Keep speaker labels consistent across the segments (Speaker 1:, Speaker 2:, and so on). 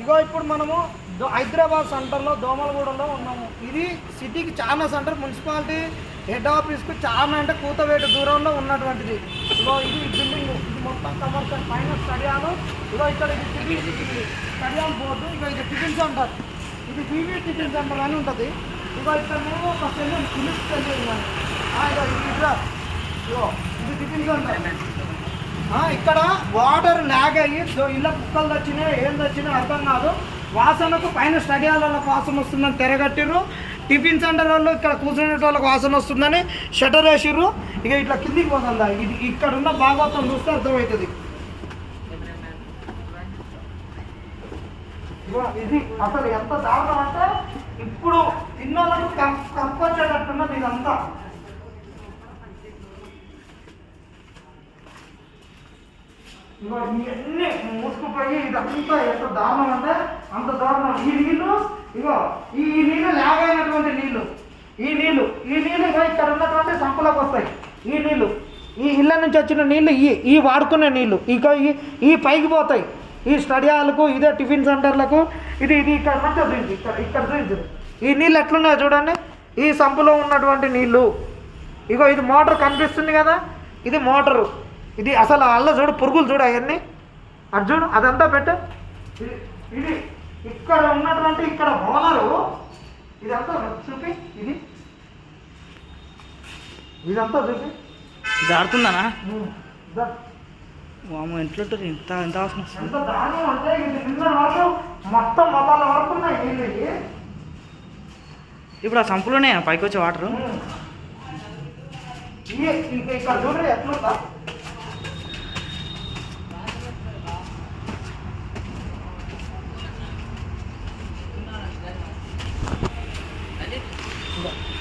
Speaker 1: ఇగో ఇప్పుడు మనము హైదరాబాద్ సెంటర్లో దోమలగూడలో ఉన్నాము. ఇది సిటీకి చాలా సెంటర్ మున్సిపాలిటీ హెడ్ ఆఫీస్కు చాలా అంటే కూతవేటు దూరంలో ఉన్నటువంటిది. ఇగో ఇది బిల్డింగ్. ఇది మొత్తం కమర్షియల్ పైన స్టడియాలు ఇగో ఇక్కడ ఇది టిఫిన్ స్టడీ స్టడియాల్ బోర్డు. ఇగో ఇది టిఫిన్ సెంటర్. ఇది బీవీ టిఫిన్ సెంటర్ అని ఉంటుంది. ఇగో ఇక్కడ మేము ఒక సెల్లు ఫిలిప్స్ ఇగో ఇది ఇగో ఇది టిఫిన్ సెంటర్. ఇక్కడ వాటర్ ల్యాగ్ అయ్యి ఇళ్ళ కుక్కలు వచ్చినాయి ఏం వచ్చినాయి అర్థం కాదు. వాసనకు పైన స్టడియాలకు వాసన వస్తుందని తెరగట్టిర్రు. టిఫిన్ సెంటర్ వాళ్ళు ఇక్కడ కూర్చునే వాళ్ళకి వాసన వస్తుందని షటర్ వేసిర్రు. ఇక ఇట్లా కిందికి పోతుందా? ఇది ఇక్కడ ఉన్న భాగవతం చూస్తే అర్థమవుతుంది. ఇది అసలు ఎంత దారుణం అంటే ఇప్పుడు తిన్నోళ్ళకు కంపొచ్చేటట్టున్నది ఇదంతా. ఇగో ఇవన్నీ మూసుకుపోయి ఇదంతా ఎంత దారుణం అంటే అంత దారుణం. ఈ నీళ్ళు ఇగో ఈ నీళ్ళు నీళ్ళు ల్యాగ్ నీళ్ళు ఈ నీళ్ళు ఈ నీళ్ళు ఇగో ఇక్కడ ఉన్నటువంటి సంపులకు వస్తాయి. ఈ నీళ్ళు ఈ ఇళ్ళ నుంచి వచ్చిన నీళ్ళు ఈ ఈ వాడుకునే నీళ్ళు. ఇక ఈ ఈ పైకి పోతాయి. ఈ స్టడీ స్టడియాలకు ఇదే టిఫిన్ సెంటర్లకు. ఇది ఇది ఇక్కడ మంచిగా చూపించు ఇక్కడ ఇక్కడ చూపించు ఈ నీళ్ళు ఎట్లున్నాయో చూడండి. ఈ సంపులో ఉన్నటువంటి నీళ్ళు. ఇగో ఇది మోటార్ కనిపిస్తుంది కదా? ఇది మోటారు. ఇది అసలు అల్ల చూడు పురుగులు చూడు అవన్నీ. అది చూడు అదంతా పెట్టు. ఇది ఇక్కడ ఉన్నటువంటి ఇక్కడ ఓనరు ఇదంతా చూపి ఇది. ఇదంతా చూపి. ఇదా.
Speaker 2: వాము ఇంట్లో ఇంత ఎంత అవసరం
Speaker 1: ఎంత దారుణం అంటే ఇది నిన్న వరకు మొత్తం మొదల వరకు ఉన్నాయి.
Speaker 2: ఇప్పుడు ఆ సంపులోనే పైకి వచ్చే వాటర్?
Speaker 1: ఇక్కడ ఎట్లుందా?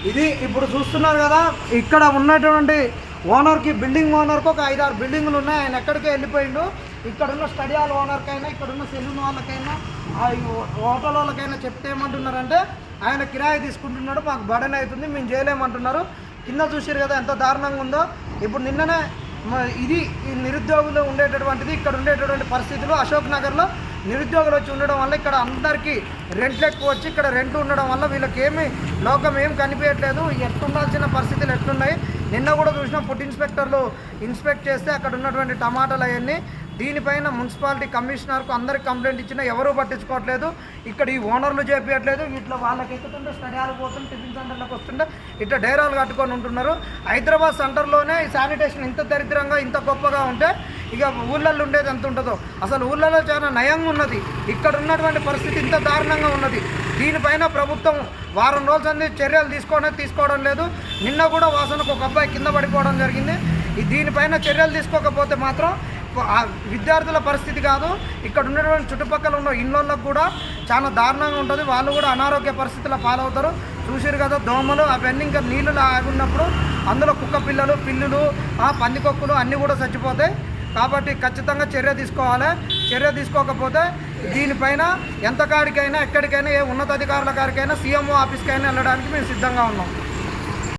Speaker 1: ఇది ఇప్పుడు చూస్తున్నారు కదా ఇక్కడ ఉన్నటువంటి ఓనర్కి బిల్డింగ్ ఓనర్కి ఒక ఐదారు బిల్డింగులు ఉన్నాయి. ఆయన ఎక్కడికి వెళ్ళిపోయిండు? ఇక్కడ ఉన్న స్టడీ హాల్ ఓనర్కైనా ఇక్కడ ఉన్న సెలూన్ వాళ్ళకైనా హోటల్ వాళ్ళకైనా చెప్తే ఏమంటున్నారంటే ఆయన కిరాయి తీసుకుంటున్నాడు మాకు బడన్ అవుతుంది మేము చేయలేమంటున్నారు. కింద చూసారు కదా ఎంత దారుణంగా ఉందో. ఇప్పుడు నిన్ననే ఇది ఈ నిరుద్యోగులు ఉండేటటువంటిది ఇక్కడ ఉండేటటువంటి పరిస్థితులు అశోక్ నగర్లో నిరుద్యోగులు వచ్చి ఉండడం వల్ల ఇక్కడ అందరికీ రెంట్లు ఎక్కువ వచ్చి ఇక్కడ రెంట్ ఉండడం వల్ల వీళ్ళకి లోకం ఏం కనిపించట్లేదు. ఎట్లుండాల్సిన పరిస్థితులు ఎట్లున్నాయి? నిన్న కూడా చూసిన ఫుడ్ ఇన్స్పెక్టర్లు ఇన్స్పెక్ట్ చేస్తే అక్కడ ఉన్నటువంటి టమాటాలు అవన్నీ దీనిపైన మున్సిపాలిటీ కమిషనర్కు అందరికి కంప్లైంట్ ఇచ్చినా ఎవరూ పట్టించుకోవట్లేదు. ఇక్కడ ఈ ఓనర్లు చేపించట్లేదు వీటిలో వాళ్ళకి ఎక్కుతుంటే స్టడియాలు పోతుంటే టిఫిన్ సెంటర్లకు వస్తుంటే ఇట్లా డైరాలు కట్టుకొని ఉంటున్నారు. హైదరాబాద్ సెంటర్లోనే శానిటేషన్ ఇంత దరిద్రంగా ఇంత గొప్పగా ఉంటే ఇక ఊళ్ళల్లో ఉండేది ఎంత ఉంటుందో. అసలు ఊళ్ళలో చాలా నయంగా ఉన్నది. ఇక్కడ ఉన్నటువంటి పరిస్థితి ఇంత దారుణంగా ఉన్నది. దీనిపైన ప్రభుత్వం వారం రోజుల నుంచి చర్యలు తీసుకోవడం తీసుకోవడం లేదు. నిన్న కూడా వాసనకు ఒక అబ్బాయి కింద పడిపోవడం జరిగింది. దీనిపైన చర్యలు తీసుకోకపోతే మాత్రం విద్యార్థుల పరిస్థితి కాదు. ఇక్కడ ఉన్నటువంటి చుట్టుపక్కల ఉన్న ఇళ్ళకి కూడా చాలా దారుణంగా ఉంటుంది. వాళ్ళు కూడా అనారోగ్య పరిస్థితుల పాలవుతారు. చూసారు కదా దోమలు అవన్నీ ఇంకా నీళ్ళు ఆగున్నప్పుడు అందులో కుక్క పిల్లలు పిల్లులు పందికొక్కులు అన్నీ కూడా చచ్చిపోతాయి. కాబట్టి ఖచ్చితంగా చర్య తీసుకోవాలి. చర్య తీసుకోకపోతే దీనిపైన ఎంత కాడికైనా ఎక్కడికైనా ఏ ఉన్నతాధికారుల కాడికైనా సీఎంఓ ఆఫీస్కైనా వెళ్ళడానికి మేము సిద్ధంగా ఉన్నాం.